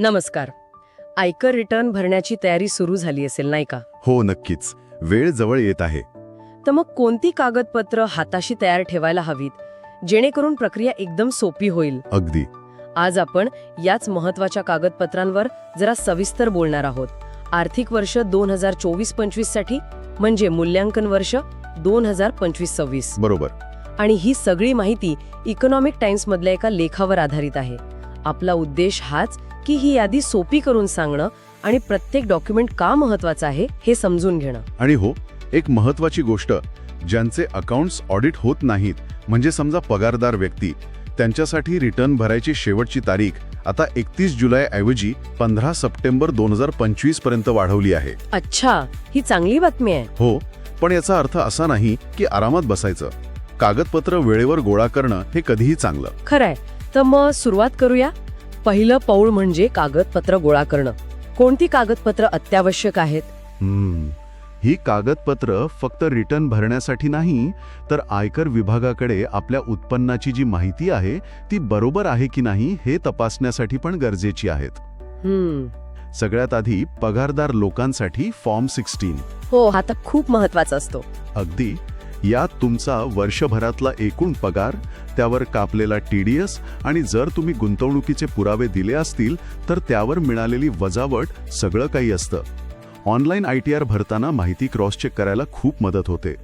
नमस्कार. आयकर रिटर्न भरण्याची तयारी सुरू झाली असेल नाही का? हो नक्कीच. वेळ जवळ येत आहे. तर मग कोणती कागदपत्र हाताशी तयार ठेवायला हवीत जेणेकरून प्रक्रिया एकदम सोपी होईल? अगदी. आज आपण याच महत्त्वाच्या कागदपत्रांवर जरा सविस्तर बोलणार आहोत. आर्थिक वर्ष दोन हजार चोवीस पंचवीससाठी म्हणजे मूल्यांकन वर्ष दोन हजार पंचवीस सव्वीस. बरोबर. आणि ही सगळी माहिती इकॉनॉमिक टाइम्स मधल्या एका लेखावर आधारित आहे. आपला उद्देश हाच की ही यादी सोपी करून सांगणं आणि प्रत्येक डॉक्युमेंट का महत्वाचं आहे हे समजून घेणं. आणि हो एक महत्वाची गोष्ट ज्यांचे अकाउंट्स ऑडिट होत नाहीत म्हणजे समजा पगारदार व्यक्ती त्यांच्यासाठी रिटर्न भरायची शेवटची तारीख आता एकतीस जुलै ऐवजी पंधरा सप्टेंबर दोन हजार पंचवीसपर्यंत वाढवली आहे. अच्छा ही चांगली बातमी आहे. हो पण याचा अर्थ असा नाही की आरामात बसायचं. कागदपत्र वेळेवर गोळा करणं हे कधीही चांगलं. खरंय. तर मग सुरुवात करूया? पहिलं पाऊल म्हणजे कागदपत्र गोळा करणं. कोणती कागदपत्र अत्यावश्यक आहेत? हम्म. ही कागदपत्र फक्त रिटर्न भरण्यासाठी नाही तर आयकर विभागाकडे आपल्या उत्पन्नाची जी माहिती आहे ती बरोबर आहे की नाही हे तपासण्यासाठी पण गरजेची आहेत. हम्म. सगळ्यात आधी पगारदार लोकांसाठी फॉर्म सिक्स्टीन. हो हा तर खूप महत्त्वाचा असतो. अगदी. यात तुमचा वर्षभरातला एकूण पगार त्यावर कापलेला टीडीएस आणि जर तुम्ही गुंतवणुकीचे पुरावे दिले असतील तर त्यावर मिळालेली वजावट सगळं काही असतं. ऑनलाईन आय टी आर भरताना माहिती क्रॉस चेक करायला खूप मदत होते.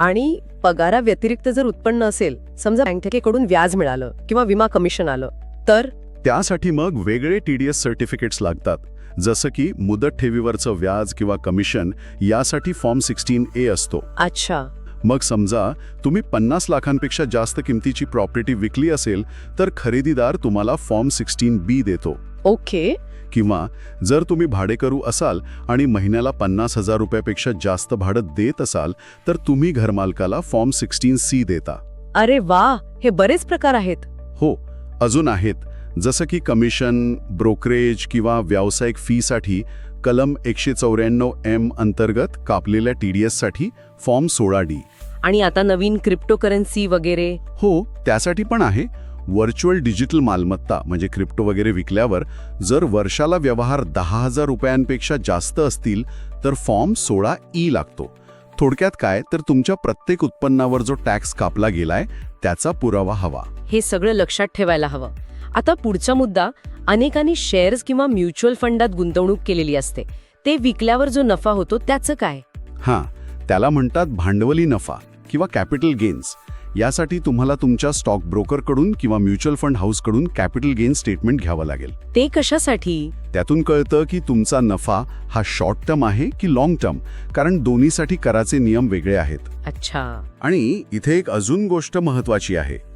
आणि पगारा व्यतिरिक्त जर उत्पन्न असेल समजा बँकेकडून व्याज मिळालं किंवा विमा कमिशन आलं तर? त्यासाठी मग वेगळे टीडीएस सर्टिफिकेट्स लागतात जसं की मुदत ठेवीवरचं व्याज किंवा कमिशन यासाठी फॉर्म सिक्स्टीन ए असतो. अच्छा. मग समजा तुम्ही पन्नास लाखांपेक्षा जास्त किमतीची प्रॉपर्टी विकली असेल तर खरेदीदार तुम्हाला फॉर्म सिक्स्टीन बी देतो. ओके. किंवा जर तुम्ही भाडेकरू असाल आणि महिन्याला पन्नास हजार रुपयापेक्षा जास्त भाडं देत असाल तर तुम्ही घरमालकाला फॉर्म सिक्स्टीन सी देता. अरे वा! हे बरेच प्रकार आहेत. हो अजून आहेत. जसं की कमिशन ब्रोकरेज किंवा व्यावसायिक फीसाठी कलम एकशे चौऱ्याण्णव एम अंतर्गत कापलेल्या टी डी एससाठी फॉर्म सोळा डी. आणि आता नवीन क्रिप्टोकरन्सी वगैरे? हो त्यासाठी पण आहे. व्हर्च्युअल डिजिटल मालमत्ता म्हणजे क्रिप्टो वगैरे विकल्यावर जर वर्षाला व्यवहार दहा हजार रुपयांपेक्षा जास्त असतील तर फॉर्म सोळा ई लागतो. थोडक्यात काय तर तुमच्या प्रत्येक उत्पन्नावर जो टॅक्स कापला गेलाय त्याचा पुरावा हवा. हे सगळं लक्षात ठेवायला हवं. आता पुढचा मुद्दा अनेकांनी शेअर्स किंवा म्युच्युअल फंडात गुंतवणूक केलेली असते. ते विकल्यावर जो नफा होतो त्याचं काय? हां त्याला म्हणतात भांडवली नफा किंवा कॅपिटल गेन्स यासाठी तुम्हाला तुमच्या स्टॉक ब्रोकरकडून किंवा म्युच्युअल फंड हाऊसकडून कॅपिटल गेन स्टेटमेंट घ्यावं लागेल. ते कशासाठी? त्यातून कळतं की तुमचा नफा हा शॉर्ट टर्म आहे की लाँग टर्म कारण दोन्हीसाठी कराचे नियम वेगळे आहेत. अच्छा. आणि इथे एक अजून गोष्ट महत्वाची आहे.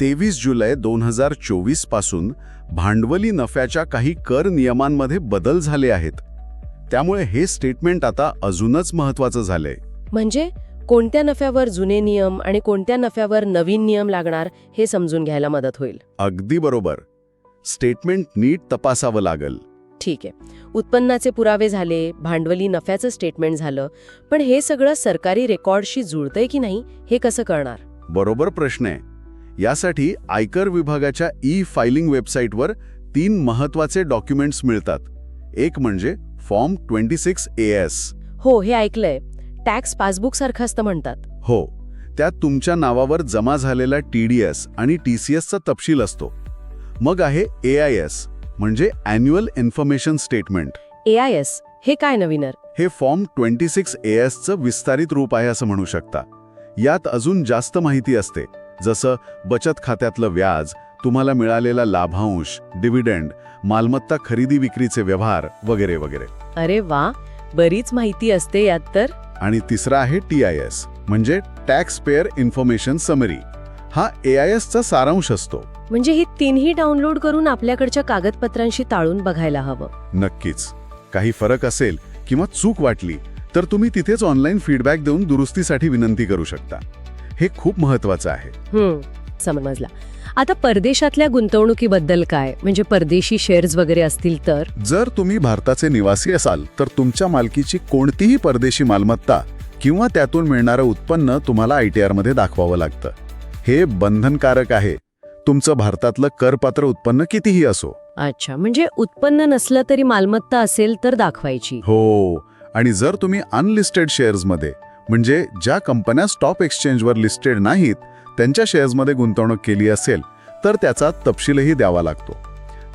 तेवीस जुलै दोन हजार चोवीसपासून भांडवली नफ्याच्या काही कर नियमांमध्ये बदल झाले आहेत. त्यामुळे हे स्टेटमेंट आता अजूनच महत्वाचं झालंय. म्हणजे कोणत्या नफ्यावर जुने नियम आणि कोणत्या नफ्यावर नवीन नियम लागणार हे समजून घ्यायला मदत होईल. अगदी बरोबर. स्टेटमेंट नीट तपासावं लागल. ठीक आहे. उत्पन्नाचे पुरावे झाले भांडवली नफ्याचं स्टेटमेंट झालं पण हे सगळं सरकारी रेकॉर्डशी जुळतंय की नाही हे कसं कळणार? बरोबर प्रश्न आहे. यासाठी आयकर विभागाच्या ई फायलिंग वेबसाईटवर तीन महत्त्वाचे डॉक्युमेंट्स मिळतात. एक म्हणजे form twenty six A S हो हे ऐकलंय. टॅक्स पासबुक सारखं असतं म्हणतात. हो त्यात तुमच्या नावावर जमा झालेला टी डी एस आणि टी सी एसचा तपशील असतो. मग आहे ए आय एस म्हणजे annual information statement A I S हे काय नवीनर? हे फॉर्म ट्वेंटी सिक्स ए एसचं विस्तारित रूप आहे असं म्हणू शकता. यात अजून जास्त माहिती असते. जसं बचत खात्यातलं व्याज तुम्हाला मिळालेला लाभांश डिव्हिडंड मालमत्ता खरेदी विक्रीचे व्यवहार वगैरे वगैरे. अरे वा बरीच माहिती असते यात तर. आणि तिसरा आहे टी आय एस म्हणजे टॅक्स पेअर इन्फॉर्मेशन समरी हा ए आय एसचा सारांश असतो. म्हणजे ही तीनही डाउनलोड करून आपल्याकडच्या कागदपत्रांशी ताळून बघायला हवं. नक्कीच. काही फरक असेल किंवा चूक वाटली तर तुम्ही तिथेच ऑनलाईन फीडबॅक देऊन दुरुस्तीसाठी विनंती करू शकता. हे खूप महत्वाचं आहे. समजला. आता परदेशातल्या गुंतवणुकीबद्दल काय? म्हणजे परदेशी शेअर्स वगैरे असतील तर? जर तुम्ही भारताचे निवासी असाल तर तुमच्या मालकीची कोणतीही परदेशी मालमत्ता किंवा त्यातून मिळणारं उत्पन्न तुम्हाला आय टी आरमध्ये दाखवावं लागतं. हे बंधनकारक आहे. तुमचं भारतातलं करपात्र उत्पन्न कितीही असो. अच्छा म्हणजे उत्पन्न नसलं तरी मालमत्ता असेल तर दाखवायची. हो आणि जर तुम्ही अनलिस्टेड शेअर्समध्ये म्हणजे ज्या कंपन्या स्टॉक एक्सचेंजवर लिस्टेड नाहीत त्यांच्या शेअर्समध्ये गुंतवणूक केली असेल तर त्याचा तपशीलही द्यावा लागतो.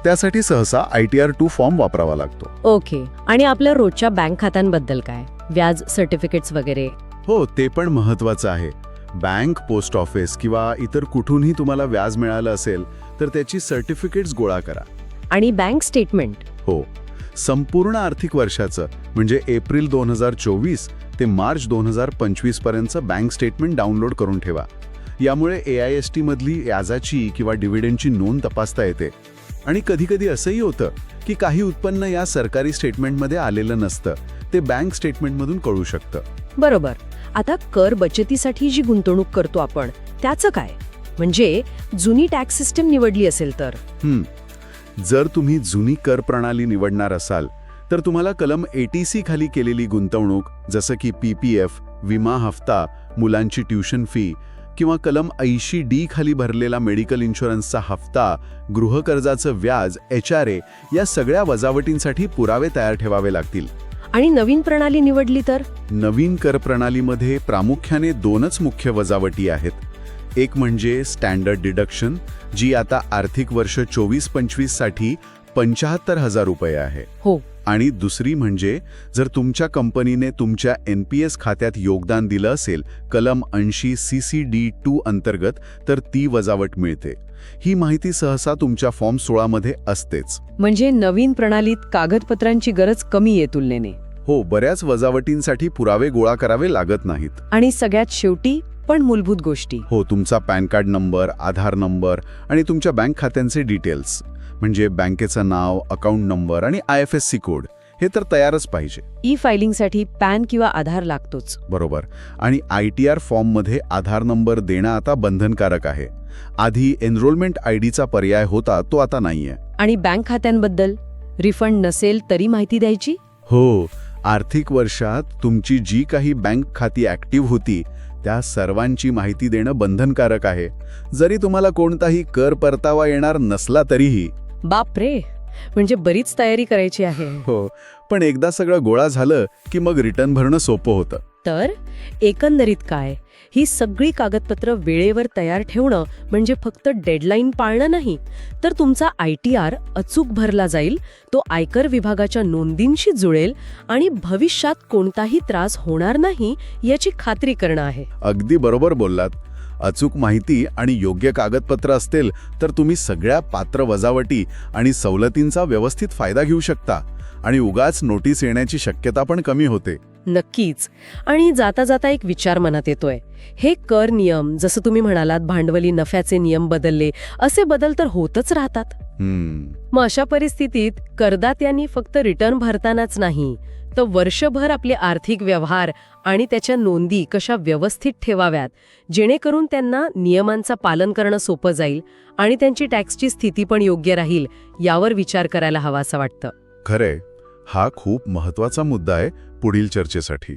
त्यासाठी सहसा I T R two form वापरावा लागतो. ओके. आणि आपल्या रोजच्या बँक खात्यांबद्दल काय? व्याज सर्टिफिकेट्स वगैरे? हो ते पण महत्वाचं आहे. बँक पोस्ट ऑफिस किंवा इतर कुठूनही तुम्हाला व्याज मिळालं असेल तर त्याची सर्टिफिकेट्स गोळा करा. आणि बँक स्टेटमेंट? हो. संपूर्ण आर्थिक वर्षाचं म्हणजे एप्रिल दोन हजार चोवीस ते मार्च दोन हजार पंचवीस पर्यंतचं बँक स्टेटमेंट डाउनलोड करून ठेवा. यामुळे ए आय एस टीमधली व्याजाची किंवा डिव्हिडंडची नोंद तपासता येते. आणि कधीकधी असंही होतं की काही उत्पन्न या सरकारी स्टेटमेंटमध्ये आलेलं नसतं ते बँक स्टेटमेंटमधून कळू शकतं. बरोबर. आता कर बचतीसाठी जी गुंतवणूक करतो आपण त्याचं काय? म्हणजे जुनी टॅक्स सिस्टम निवडली असेल तर. जर तुम्ही जुनी कर प्रणाली निवडणार असाल तर तुम्हाला कलम एटीसी खाली केलेली गुंतवणूक जसं की पी पी एफ विमा हफ्ता मुलांची ट्युशन फी किंवा कलम ऐंशी डी खाली भरलेला मेडिकल इन्शुरन्सचा हफ्ता गृहकर्जाचं व्याज एच आर ए या सगळ्या वजावटींसाठी पुरावे तयार ठेवावे लागतील. आणि नवीन प्रणाली निवडली तर? नवीन कर प्रणालीमध्ये प्रामुख्याने दोनच मुख्य वजावटी आहेत. एक म्हणजे स्टँडर्ड डिडक्शन जी आता आर्थिक वर्ष चोवीस पंचवीससाठी पंचाहत्तर हजार रुपये आहे. हो. आणि दुसरी म्हणजे जर तुमच्या कंपनीने तुमच्या एन पी एस खात्यात योगदान दिलं असेल कलम ऐंशी सी सी डी टू अंतर्गत तर ती वजावट मिळते. ही माहिती सहसा तुमच्या फॉर्म सोळामध्ये असतेच. म्हणजे नवीन प्रणालीत कागदपत्रांची गरज कमी आहे तुलनेने. हो बऱ्याच वजावटींसाठी पुरावे गोळा करावे लागत नाहीत. आणि सगळ्यात शेवटी पण मूलभूत गोष्टी. हो तुमचा PAN card number Aadhaar number आणि तुमच्या बँक खात्यांचे डिटेल्स. म्हणजे बँकेचं नाव अकाउंट नंबर आणि I F S C code. हे तर तयारच पाहिजे. ई फायलिंगसाठी पॅन किंवा आधार लागतोच. बरोबर. आणि आय टी आर फॉर्ममध्ये आधार नंबर देणं आता बंधनकारक आहे. आधी एनरोलमेंट आय डीचा पर्याय होता तो आता नाहीये. आणि बँक खात्यांबद्दल? रिफंड नसेल तरी माहिती द्यायची? हो. आर्थिक वर्षात तुमची जी काही बँक खाती ॲक्टिव्ह होती त्या सर्वांची माहिती देणं बंधनकारक आहे. जरी तुम्हाला कोणताही कर परतावा येणार नसला तरीही. बाप रे म्हणजे बरीच तयारी करायची आहे. हो पण एकदा सगळं गोळा झालं की मग रिटर्न भरणं सोपं होतं. तर एकंदरीत काय? ही सगळी कागदपत्र वेळेवर तयार ठेवणं म्हणजे फक्त डेडलाईन पाळणं नाही तर तुमचा आय टी आर अचूक भरला जाईल तो आयकर विभागाच्या नोंदींशी जुळेल आणि भविष्यात कोणताही त्रास होणार नाही याची खात्री करणं आहे. अगदी बरोबर बोललात. अचूक माहिती आणि योग्य कागदपत्र असतील तर तुम्ही सगळ्या पात्र वजावटी आणि सवलतींचा व्यवस्थित फायदा घेऊ शकता आणि उगाच नोटीस येण्याची शक्यता पण कमी होते. नक्कीच. आणि जाता जाता एक विचार मनात येतोय. हे कर नियम जसं तुम्ही म्हणालात भांडवली नफ्याचे नियम बदलले असे बदल तर होतच राहतात. हम्म. मग अशा परिस्थितीत करदात्यांनी फक्त रिटर्न भरतानाच नाही तर वर्षभर आपले आर्थिक व्यवहार आणि त्याच्या नोंदी कशा व्यवस्थित ठेवाव्यात जेणेकरून त्यांना नियमांचं पालन करणं सोपं जाईल आणि त्यांची टॅक्सची स्थिती पण योग्य राहील यावर विचार करायला हवा असं वाटतं. खरे हा खूप महत्त्वाचा मुद्दा आहे पुढील चर्चेसाठी.